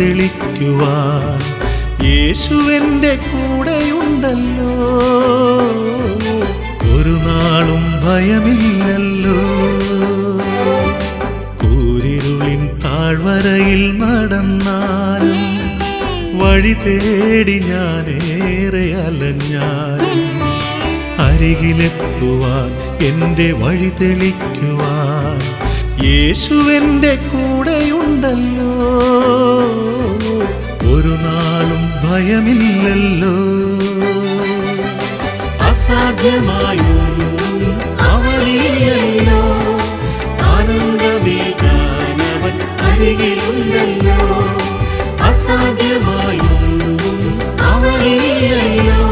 തെളിക്കുവാൻ യേശുവിന്റെ കൂടെയുണ്ടല്ലോ. ഒരു നാളും ഭയമില്ലല്ലോ. കൂരിരുളിൻ താഴ്വരയിൽ നടന്നാലും വഴി തേടി ഞാനേറെ അലഞ്ഞാലും അരികിലെത്തുവാൻ എന്റെ വഴി തെളിക്കുവാൻ യേശുവിന്റെ കൂടെയുണ്ടല്ലോ. നാളും അസാധ്യമായും അവനില്ലല്ലോ. ആനന്ദമേകാനവൻ അരികിലുണ്ടല്ലോ. അസാധ്യമായൊന്നും അവനില്ലല്ലോ.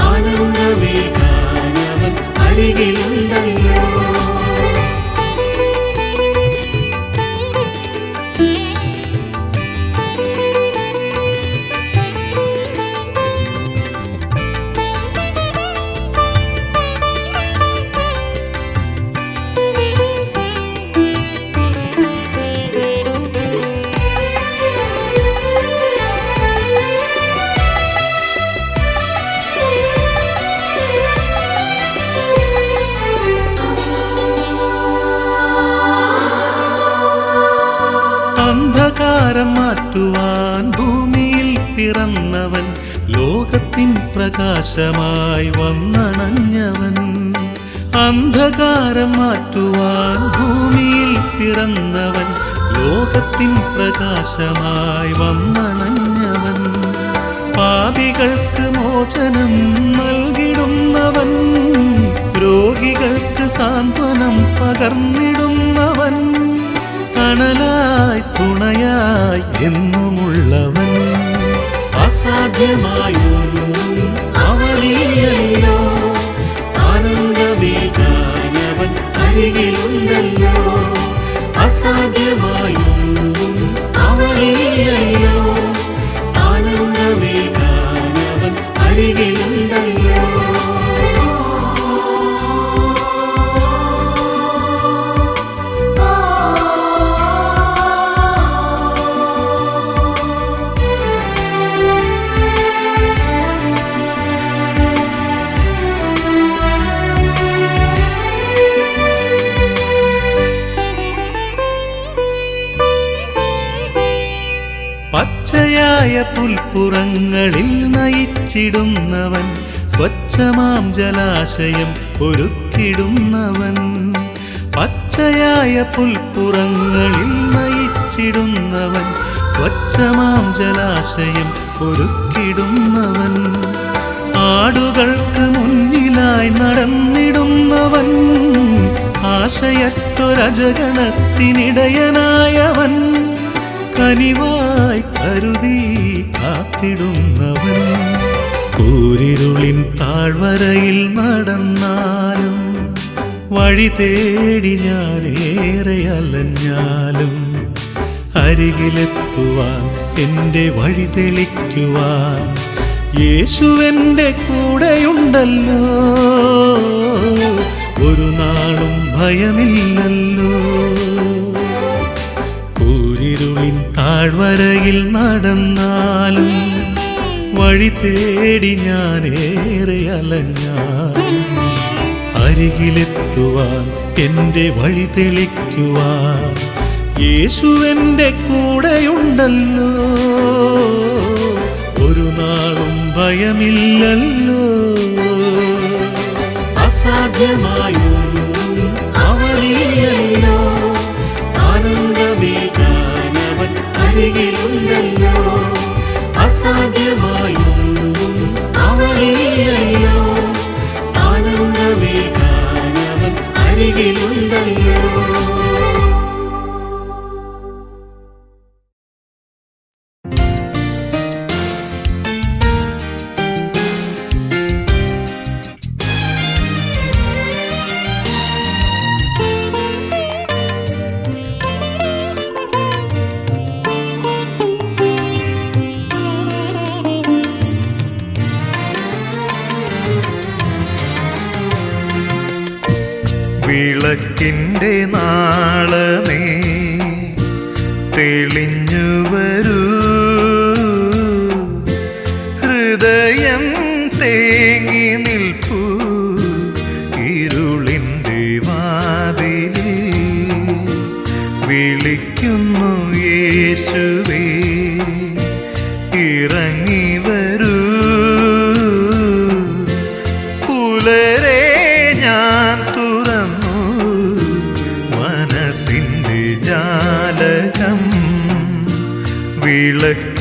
ആനന്ദമേകാനവൻ അരികിലുണ്ടല്ലോ. പ്രകാശമായി വന്നണഞ്ഞവൻ അന്ധകാരം മാറ്റുവാൻ ഭൂമിയിൽ പിറന്നവൻ ലോകത്തിൻ പ്രകാശമായി വന്നണഞ്ഞവൻ പാപികൾക്ക് മോചനം നൽകിടുന്നവൻ രോഗികൾക്ക് സാന്ത്വനം പകർന്നിടുന്നവൻ തണലായി തുണയായി എന്നുമുള്ളവൻ അസാധ്യമായൊന്നും അവനില്ലല്ലോ ആനന്ദമേകാനവൻ അരികിലുണ്ടല്ലോ. അസാധ്യമായൊന്നും അവനില്ലല്ലോ ആനന്ദമേകാനവൻ അരികിലുണ്ടല്ലോ. പച്ചയായ പുൽപ്പുറങ്ങളിൽ നയിച്ചിടുന്നവൻ സ്വച്ഛമാം ജലാശയം ഒരുക്കിടുന്നവൻ. പച്ചയായ പുൽപ്പുറങ്ങളിൽ നയിച്ചിടുന്നവൻ സ്വച്ഛമാം ജലാശയം ഒരുക്കിടുന്നവൻ. ആടുകൾക്ക് മുന്നിലായി നടന്നിടുന്നവൻ ആശയറ്റൊരജഗണത്തിനിടയനായവൻ കനിവായി കരുതി കാത്തിടുന്നവൻ കൂരിരുളിൻ താഴ്വരയിൽ നടന്നാലും വഴി തേടി ഞാനേറെ അലഞ്ഞാലും അരികിലെത്തുവാൻ എന്റെ വഴി തെളിക്കുവാൻ യേശുവെന്റെ കൂടെയുണ്ടല്ലോ. ഒരു തേടി ഞാനേറെ അലഞ്ഞ അരികിലെത്തുവാൻ എന്റെ വഴി തെളിക്കുവാൻ യേശു എന്റെ കൂടെയുണ്ടല്ലോ. ഒരു നാളും ഭയമില്ലല്ലോ. അവനില്ലല്ലോ. ആനന്ദമേകാനവൻ അരികിലുണ്ടല്ലോ. അവനില്ലല്ലോ ആനന്ദമേകാനവൻ അരികിലുണ്ടല്ലോ വിളക്കിന്റെ തെളിഞ്ഞു விளக்கு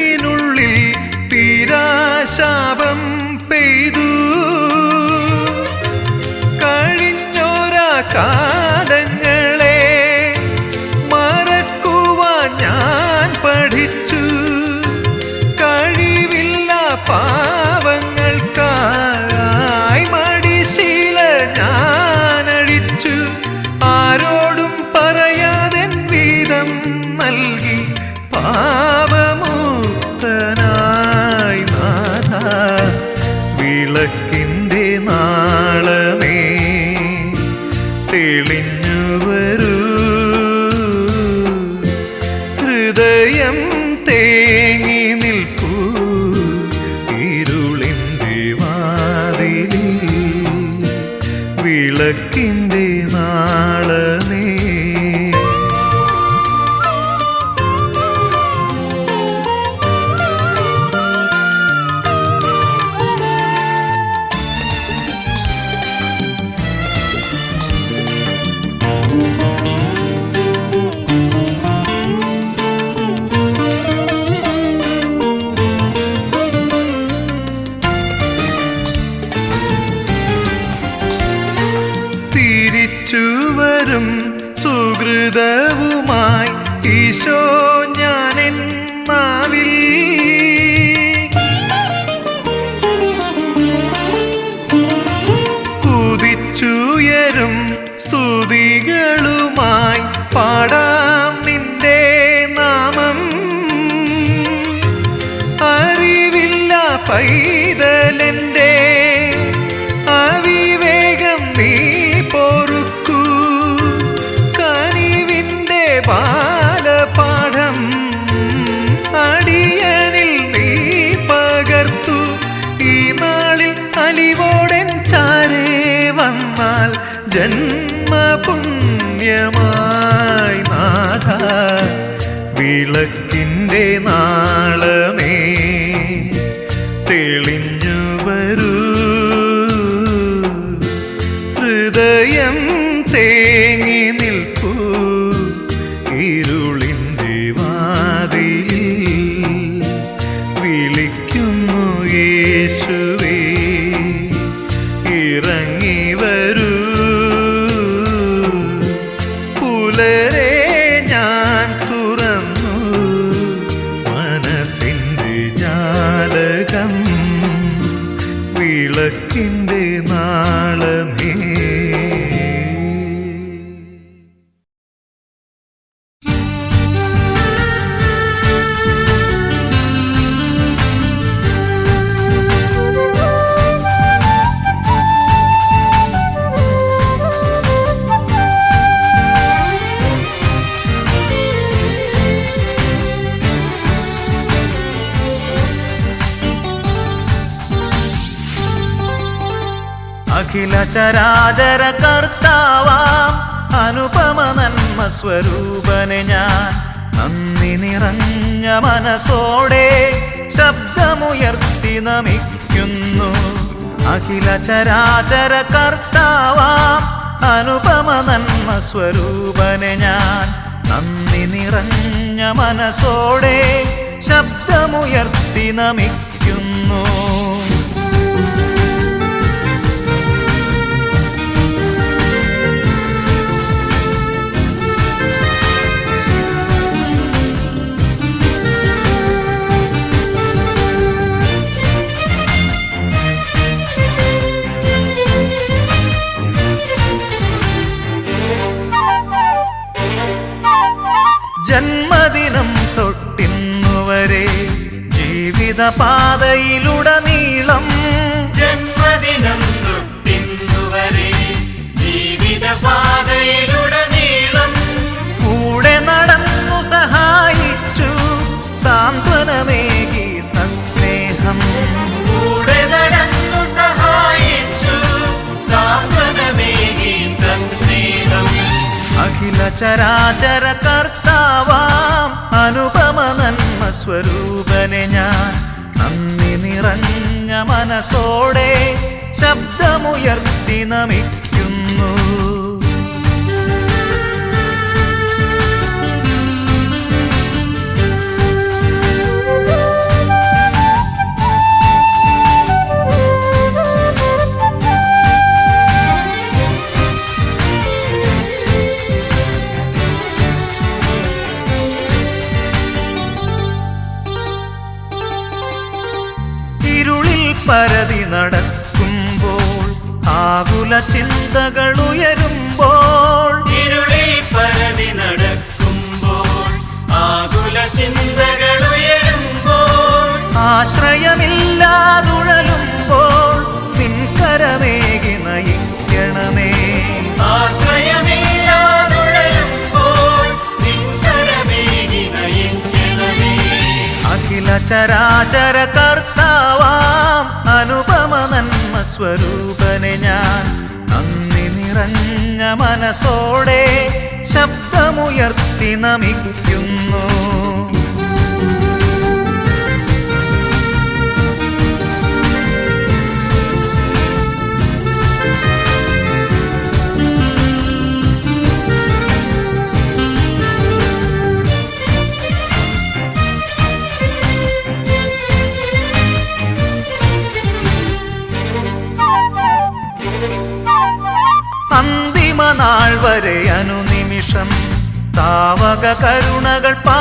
மனதினுள் വിളക്കിന്റെ നാളമേ பைதலென் ശബ്ദമുയർത്തി നമിക്കുന്നു. അഖില ചരാചര കർത്താവാം അനുപമ നന്മ സ്വരൂപനെ ഞാൻ നന്ദി നിറഞ്ഞ മനസ്സോടെ ശബ്ദമുയർത്തി നമിക്കുന്നു. ജീവിത പാതയിലുടനീളം ജന്മദിനം കൂടെ നടന്നു സഹായിച്ചു സാന്ത്വനമേകി സസ്നേഹം. കൂടെ നടന്നു സഹായിച്ചു സാന്ത്വനമേകി സസ്നേഹം. അഖില ചരാചര കർത്ത സ്വരൂപനെ ഞാൻ നന്ദി നിറഞ്ഞ മനസ്സോടെ ശബ്ദമുയർത്തി നമിക്കുന്നു പരതി നടക്കുമ്പോൾ ആകുല ചിന്തകൾ ഉയരുമ്പോൾ. ഇരുളിൽ പരതി നടക്കുമ്പോൾ ആകുല ചിന്തകൾ ഉയരുമ്പോൾ. ആശ്രയമില്ലാതുഴലുമ്പോൾ നിൻകരമേകി നയിക്കണമേ. അഖില ചരാചര കർത്ത സ്വരൂപനെ ഞാൻ നന്ദി നിറഞ്ഞ മനസ്സോടെ ശബ്ദമുയർത്തി നമിക്കുന്നു. பாவக கருணகள் பா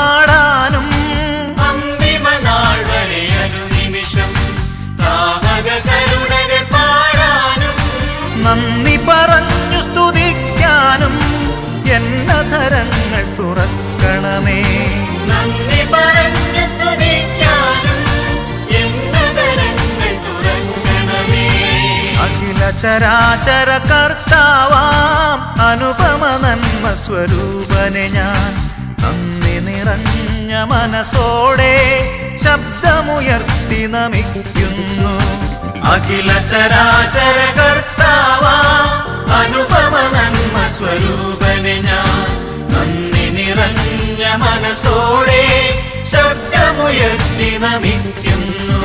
ചരാചര കർത്താവാം അനുപമ നന്മ സ്വരൂപനെ ഞാൻ നന്ദി നിറഞ്ഞ മനസ്സോടെ ശബ്ദമുയർത്തി നമിക്കുന്നു. അഖില ചരാചര അനുപമ നന്മ സ്വരൂപനെ ഞാൻ നന്ദി നിറഞ്ഞ മനസ്സോടെ ശബ്ദമുയർത്തി നമിക്കുന്നു.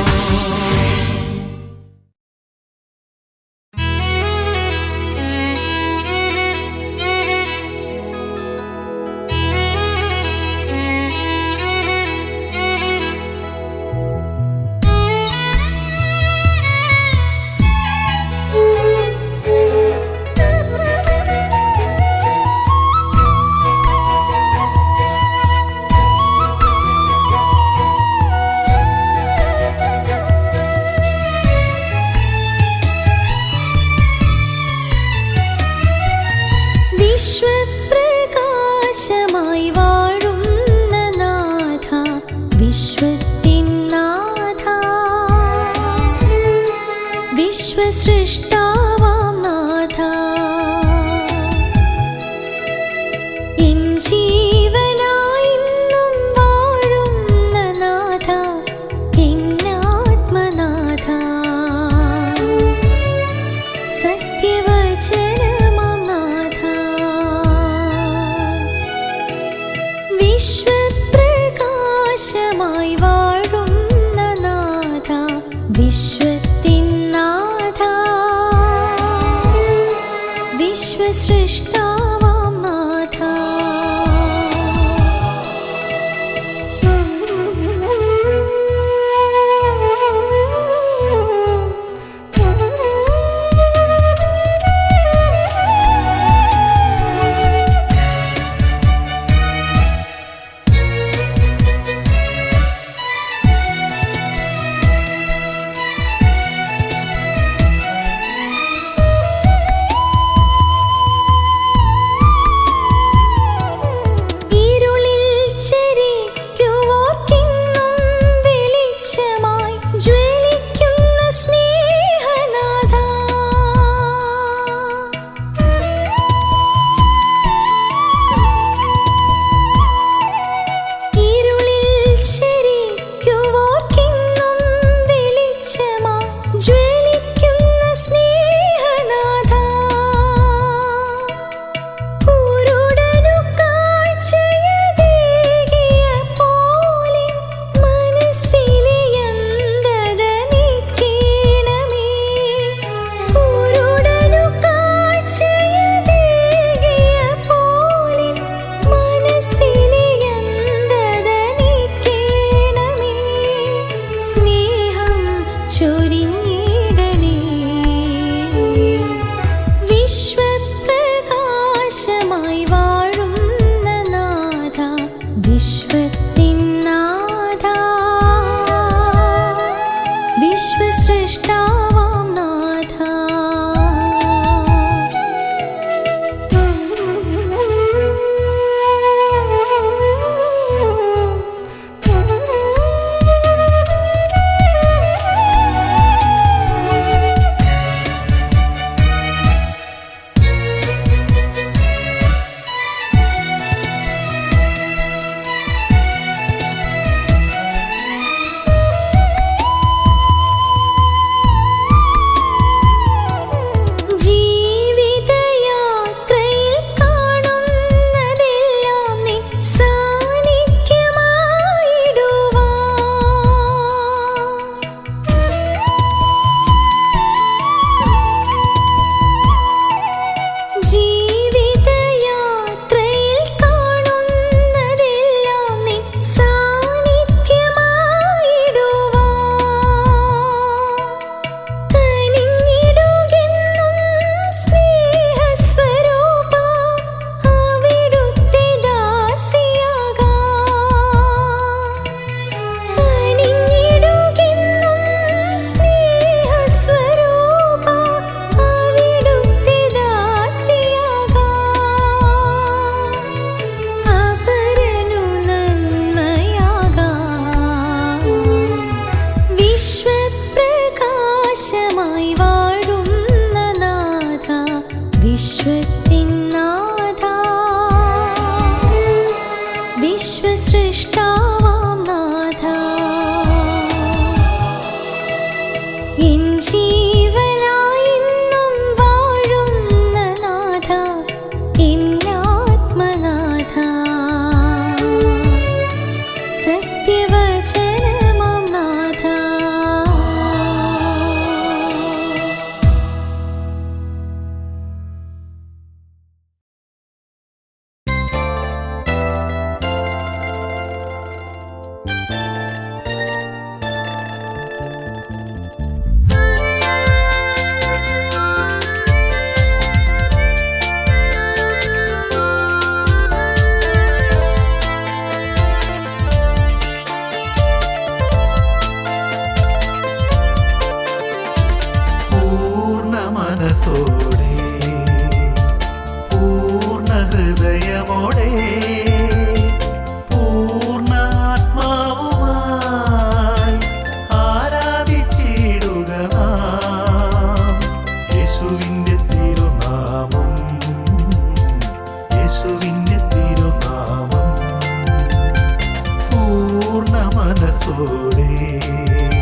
മനസ്സോടെ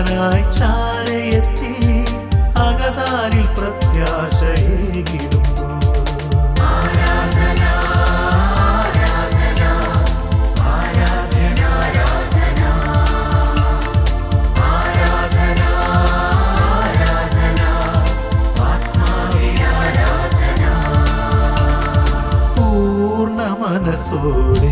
മോക്ഷമികാനായി ചാരയെത്തി അകതാരിൽ പ്രത്യാശയേകിടുന്നു മനസ്സോടെ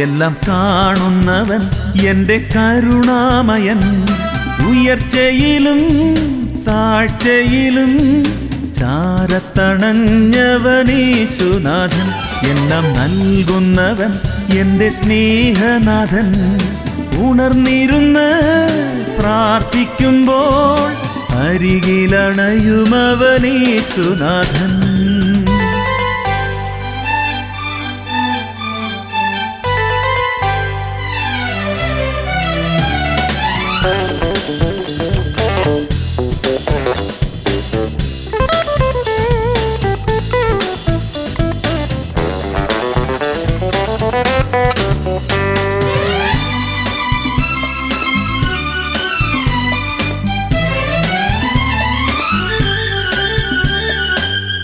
എല്ലാം കാണുന്നവൻ എന്റെ കരുണാമയൻ. ഉയർച്ചയിലും താഴ്ചയിലും ചാരത്തണഞ്ഞവനീശുനാഥൻ. എല്ലാം നൽകുന്നവൻ എന്റെ സ്നേഹനാഥൻ. ഉണർന്നിരുന്ന് പ്രാർത്ഥിക്കുമ്പോൾ അരികിലണയുമവനീശുനാഥൻ.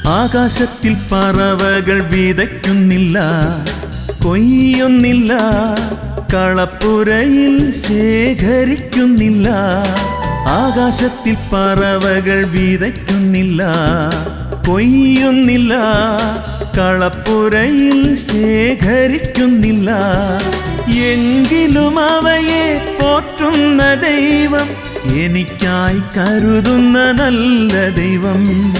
ആകാശത്തിൽ പറവകൾ വിതയ്ക്കുന്നില്ല കൊയ്യുന്നില്ല കളപ്പുരയിൽ ശേഖരിക്കുന്നില്ല. ആകാശത്തിൽ പറവകൾ വിതയ്ക്കുന്നില്ല കൊയ്യുന്നില്ല കളപ്പുരയിൽ ശേഖരിക്കുന്നില്ല. എങ്കിലും അവയെ പോറ്റുന്ന ദൈവം എനിക്കായി കരുതുന്ന നല്ല ദൈവം.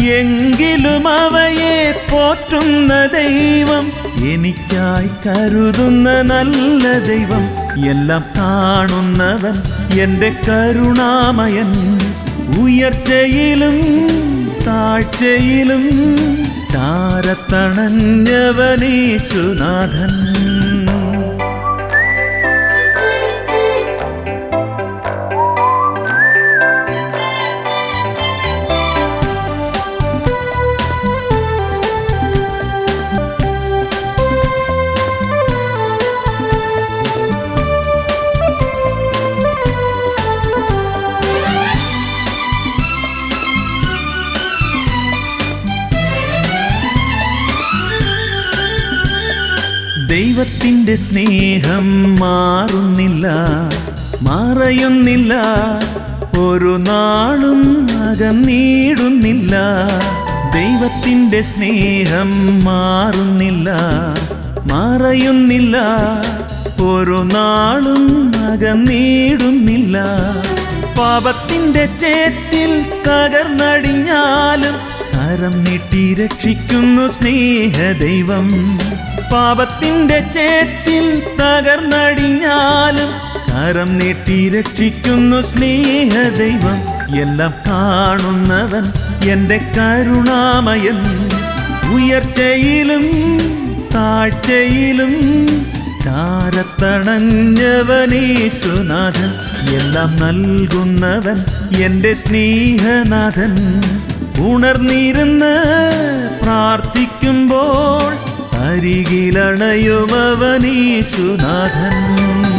എങ്കിലും അവയെ പോറ്റുന്ന ദൈവം. എനിക്കായി കരുതുന്ന നല്ല ദൈവം. എല്ലാം കാണുന്നവൻ എന്റെ കരുണാമയൻ. ഉയർച്ചയിലും താഴ്ചയിലും ചാരത്തണഞ്ഞവനീശുനാഥൻ മാറുന്നില്ല മാറയുന്നില്ല. ഒരു നാളും അകന്നീടുന്നില്ല ദൈവത്തിന്റെ സ്നേഹം മാറുന്നില്ല മാറയുന്നില്ല. ഒരു നാളും അകന്നീടുന്നില്ല പാപത്തിന്റെ ചേറ്റിൽ തകർന്നടിഞ്ഞാലും കരം നീട്ടി രക്ഷിക്കുന്നു സ്നേഹദൈവം. പാപത്തിന്റെ ചേറ്റിൽ തകർന്നടിഞ്ഞാലും കരം നീട്ടി രക്ഷിക്കുന്നു സ്നേഹദൈവം. എല്ലാം കാണുന്നവൻ എന്റെ കരുണാമയൻ. ഉയർച്ചയിലും താഴ്ചയിലും ചാരത്തണഞ്ഞവനീശുനാഥൻ. എല്ലാം നൽകുന്നവൻ എന്റെ സ്നേഹനാഥൻ. ഉണർന്നിരുന്ന് പ്രാർത്ഥിക്കുമ്പോൾ അരികിലണയുമവനീശുനാഥൻ